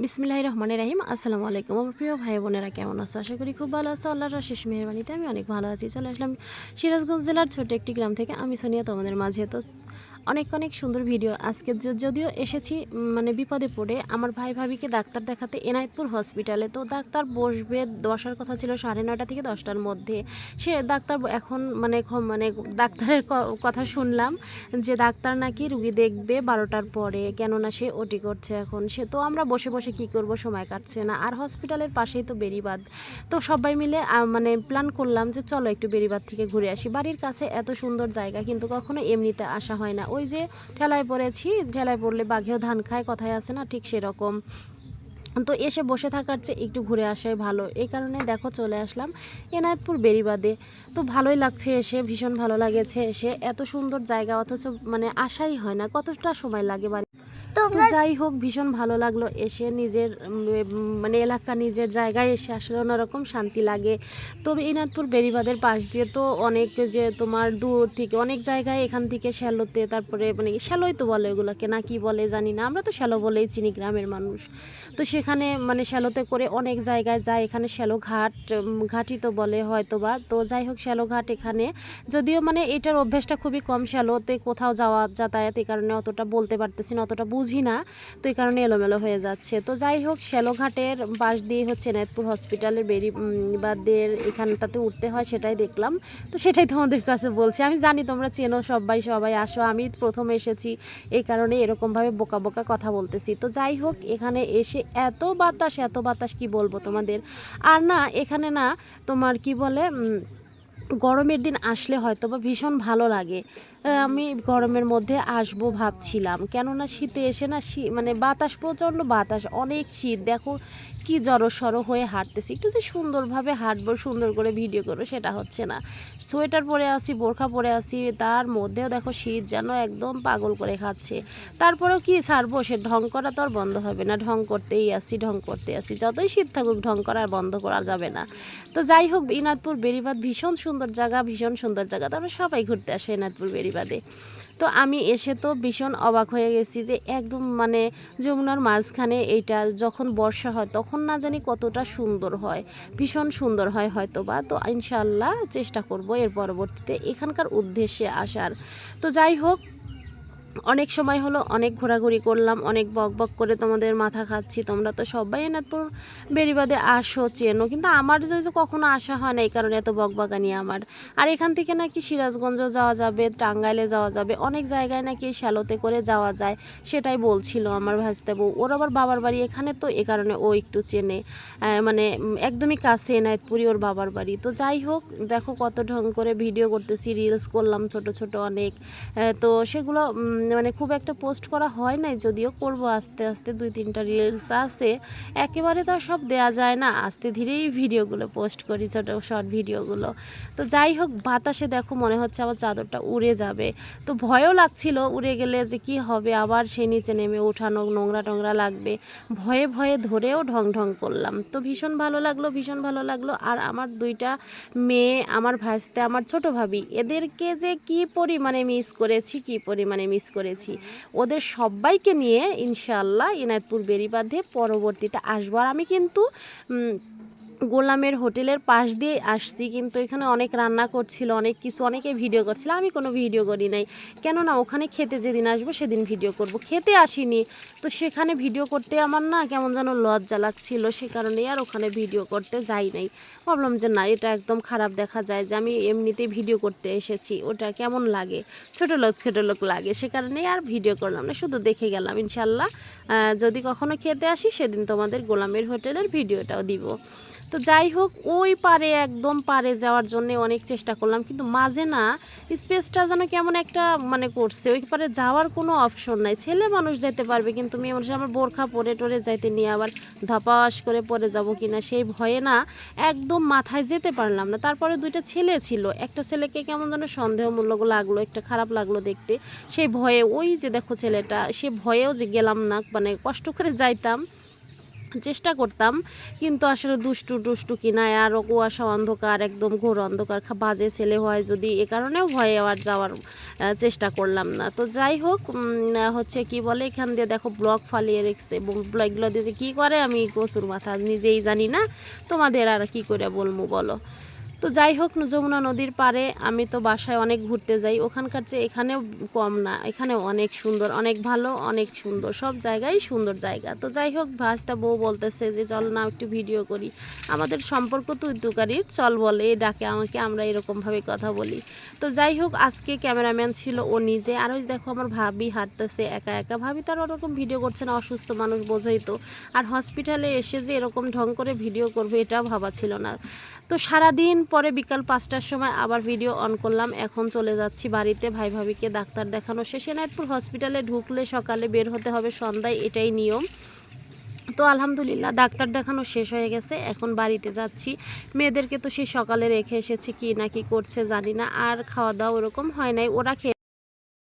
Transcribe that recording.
বিসমিল্লাহ রহমানের রাহিম আসসালামু আলাইকুম আমার প্রিয় ভাই বোনেরা, কেমন আছো? আশা করি খুব ভালো আছো। আল্লাহর শেষ মেহরবানিতে আমি অনেক ভালো আছি। চলে আসলাম সিরাজগঞ্জ জেলার ছোট একটি গ্রাম থেকে। আমি সোনিয়া, তোমাদের মাঝে তো অনেক অনেক সুন্দর ভিডিও আজকে। যদিও এসেছি মানে বিপদে পড়ে, আমার ভাই ভাবিকে ডাক্তার দেখাতে এনায়তপুর হসপিটালে তো ডাক্তার বসবে বসার কথা ছিল সাড়ে নয়টা থেকে দশটার মধ্যে। সে ডাক্তার এখন মানে মানে ডাক্তারের কথা শুনলাম যে ডাক্তার নাকি রুগী দেখবে বারোটার পরে, কেননা সে ওটি করছে এখন। সে তো আমরা বসে বসে কি করব, সময় কাটছে না। আর হসপিটালের পাশেই তো বেরিবাদ তো সবাই মিলে মানে প্ল্যান করলাম যে চলো একটু বেরিবাদ থেকে ঘুরে আসি। বাড়ির কাছে এত সুন্দর জায়গা কিন্তু কখনো এমনিতে আসা হয় না। ওই যে ঠেলায় পড়েছি, ঠেলায় পড়লে বাঘেও ধান খায়, কথায় আছে না, ঠিক সেরকম। তো এসে বসে থাকার চেয়ে একটু ঘুরে আসাই ভালো। এই কারণে দেখো চলে আসলাম এনায়তপুর বেরিবাদে তো ভালোই লাগছে এসে, ভীষণ ভালো লাগেছে এসে। এত সুন্দর জায়গা, অথচ মানে আসাই হয় না, কতটা সময় লাগে বাড়ি তো যাই হোক ভীষণ ভালো লাগল এসে নিজের মানে এলাকা নিজের জায়গায় এসে আসলে অন্যরকম শান্তি লাগে। তবে ইনাদপুর বেরিবাদের পাশ দিয়ে তো অনেক যে তোমার দূর থেকে অনেক জায়গায় এখান থেকে শ্যালোতে তারপরে মানে শ্যালোই তো বলে ওগুলোকে না কি বলে জানি না আমরা তো শ্যালো বলেই চিনি গ্রামের মানুষ। তো সেখানে মানে শ্যালোতে করে অনেক জায়গায় যায় এখানে শ্যালো ঘাট ঘাটই তো বলে হয়তো বা তো যাই হোক শ্যালো ঘাট এখানে যদিও মানে এটার অভ্যাসটা খুবই কম শ্যালোতে কোথাও যাওয়া যাতায়াত এই কারণে অতটা বলতে পারতেছি না অতটা বুঝি না, তো এই কারণে এলোমেলো হয়ে যাচ্ছে। তো যাই হোক, শ্যালোঘাটের পাশ দিয়ে হচ্ছে নেতপুর হসপিটালের বেরি বাদের এখানটাতে উঠতে হয়, সেটাই দেখলাম। তো সেটাই তোমাদের কাছে বলছি। আমি জানি তোমরা চেনো সবাই সবাই আসো। আমি প্রথম এসেছি, এই কারণে এরকমভাবে বোকা বোকা কথা বলতেছি। তো যাই হোক, এখানে এসে এত বাতাস এত বাতাস কি বলব তোমাদের? আর না, এখানে না তোমার কি বলে গরমের দিন আসলে হয়তো বা ভীষণ ভালো লাগে। আমি গরমের মধ্যে আসব ভাবছিলাম। কেননা শীতে এসে না শীত মানে বাতাস, প্রচণ্ড বাতাস, অনেক শীত। দেখো কি জড়সড় হয়ে হাঁটতেছি। একটু যে সুন্দরভাবে হাঁটবো, সুন্দর করে ভিডিও করব, সেটা হচ্ছে না। সোয়েটার পরে আসি বোরখা পরে আসি তার মধ্যেও দেখো শীত যেন একদম পাগল করে খাচ্ছে। তারপরেও কি ছাড়বো? সে ঢং করা তো আর বন্ধ হবে না। ঢং করতেই আসি ঢং করতে আসি যতই শীত থাকুক, ঢং করা আর বন্ধ করা যাবে না। তো যাই হোক, ইনাদপুর, বেরিবাদ, ভীষণ সুন্দর জায়গা, ভীষণ সুন্দর জায়গা। তারপরে সবাই ঘুরতে আসে ইনাদপুর, বেরিবাদে। তো আমি এসে তো ভীষণ অবাক হয়ে গেছি যে একদম মানে যমুনার মাঝখানে এইটা যখন বর্ষা হয় তখন না জানি কতটা সুন্দর হয়, ভীষণ সুন্দর হয় হয়তো বা তো ইনশাল্লাহ চেষ্টা করব এর পরবর্তীতে এখানকার উদ্দেশ্যে আসার। তো যাই হোক অনেক সময় হলো অনেক ঘোরাঘুরি করলাম, অনেক বক বক করে তোমাদের মাথা খাচ্ছি, তোমরা তো সবাই এনাদপুর বেরিবাদে আসো, চেনো। কিন্তু আমার যে কখনো আসা হয় না এই কারণে এত বকবাগানি আমার। আর এখান থেকে নাকি সিরাজগঞ্জও যাওয়া যাবে, টাঙ্গাইলে যাওয়া যাবে, অনেক জায়গায় নাকি শ্যালোতে করে যাওয়া যায়, সেটাই বলছিল আমার ভাজতে বউ ওর আবার বাবার বাড়ি এখানে তো, এ কারণে ও একটু চেনে। মানে একদমই কাছে এনায়তপুরি ওর বাবার বাড়ি। তো যাই হোক, দেখো কত ঢং করে ভিডিও করতেছি রিলস করলাম ছোট ছোট অনেক। তো সেগুলো মানে খুব একটা পোস্ট করা হয় নাই, যদিও করব আস্তে আস্তে, দুই তিনটা রিলস আছে। একেবারে তো সব দেয়া যায় না, আস্তে ধীরেই ভিডিওগুলো পোস্ট করি, ছোট শর্ট ভিডিওগুলো তো যাই হোক, বাতাসে দেখো মনে হচ্ছে আমার চাদরটা উড়ে যাবে। তো ভয়ও লাগছিল উড়ে গেলে যে কি হবে, আবার সে নিচে নেমে ওঠানো নোংরা টোংরা লাগবে। ভয়ে ভয়ে ধরেও ঢং ঢং করলাম। তো ভীষণ ভালো লাগল, ভীষণ ভালো লাগল। আর আমার দুইটা মেয়ে, আমার ভাইস্তে, আমার ছোট ভাবি, এদেরকে যে কি পরিমাণে মিস করেছি, কি পরিমাণে মিস করেছি। ওদের সবাইকে নিয়ে ইনশাল্লাহ ইনায়তপুর বেরিবাঁধে পরবর্তীতে আসব। আর আমি কিন্তু গোলামের হোটেলের পাশ দিয়ে আসছি, কিন্তু এখানে অনেক রান্না করছিল, অনেক কিছু, অনেকে ভিডিও করছিল। আমি কোনো ভিডিও করি নাই। কেননা ওখানে খেতে যেদিন আসব সেদিন ভিডিও করব। খেতে আসিনি। তো সেখানে ভিডিও করতে আমার না কেমন যেন লজ্জা লাগছিল, সে কারণেই আর ওখানে ভিডিও করতে যাই নাই। ভাবলাম যে না, এটা একদম খারাপ দেখা যায় যে আমি এমনিতেই ভিডিও করতে এসেছি। ওটা কেমন লাগে? ছোট লোক ছোট লোক লাগে। সে কারণেই আর ভিডিও করলাম না, শুধু দেখে গেলাম ইনশাল্লাহ যদি কখনো খেতে আসি, সেদিন তোমাদের গোলামের হোটেলের ভিডিওটাও দিব। তো যাই হোক, ওই পারে, একদম পারে যাওয়ার জন্য অনেক চেষ্টা করলাম। কিন্তু মাঝে না, স্পেসটা যেন কেমন একটা মানে করছে। ওই পারে যাওয়ার কোনো অপশন নাই। ছেলে মানুষ যেতে পারবে, কিন্তু মেয়ে মানুষ আমার বোরখা পরে টরে যাইতে নিয়ে আবার ধপাস করে পরে যাব কি না সেই ভয়ে না একদম মাথায় যেতে পারলাম না। তারপরে দুইটা ছেলে ছিল। একটা ছেলেকে কেমন যেন সন্দেহমূলক লাগল, একটা খারাপ লাগল দেখতে। সেই ভয়ে, ওই যে দেখো ছেলেটা, সে ভয়েও যে গেলাম না মানে কষ্ট করে যাইতাম। চেষ্টা করতাম, কিন্তু আসলে দুষ্টু টুষ্টু কিনা আর কুয়াশা অন্ধকার, একদম ঘোর অন্ধকার বাজে ছেলে হয় যদি এ কারণেও ভয়ে আবার যাওয়ার চেষ্টা করলাম না। তো যাই হোক হচ্ছে কি বলে, এখান দিয়ে দেখো ব্লক ফালিয়ে রেখেছে ব্লকগুলো দিয়ে যে কী করে আমি কচুর মাথা নিজেই জানি না, তোমাদের আর কি করে বলব বলো? তো যাই হোক, যমুনা নদীর পারে আমি তো বাসায় অনেক ঘুরতে যাই। ওখানকার চেয়ে এখানেও কম না। এখানেও অনেক সুন্দর, অনেক ভালো, অনেক সুন্দর। সব জায়গায় সুন্দর জায়গা। তো যাই হোক ভাস্তা বউ বলতেছে যে, চল না, একটু ভিডিও করি। আমাদের সম্পর্ক তো উদ্যোগারির চল বলে ডাকে আমাকে আমরা এরকমভাবে কথা বলি। তো যাই হোক, আজকে ক্যামেরাম্যান ছিল ও নিজে। আর ওই দেখো, আমার ভাবি হাঁটতেছে একা একা। ভাবি তার ওরকম ভিডিও করছে না, অসুস্থ মানুষ, বোঝাই তো। আর হসপিটালে এসে যে এরকম ঢং করে ভিডিও করবে, এটাও ভাবা ছিল না। তো সারাদিন পরে বিকাল পাঁচটার সময় আবার ভিডিও অন করলাম। এখন চলে যাচ্ছি বাড়িতে, ভাই ভাবিকে ডাক্তার দেখানো শেষে নাইটপুর হসপিটালে ঢুকলে সকালে বের হতে হবে সন্ধ্যায়, এটাই নিয়ম। তো আলহামদুলিল্লাহ, ডাক্তার দেখানো শেষ হয়ে গেছে, এখন বাড়িতে যাচ্ছি। মেয়েদেরকে তো সেই সকালে রেখে এসেছি, কি না কি করছে জানি না, আর খাওয়া দাওয়া ওরকম হয় নাই। ওরা খেয়ে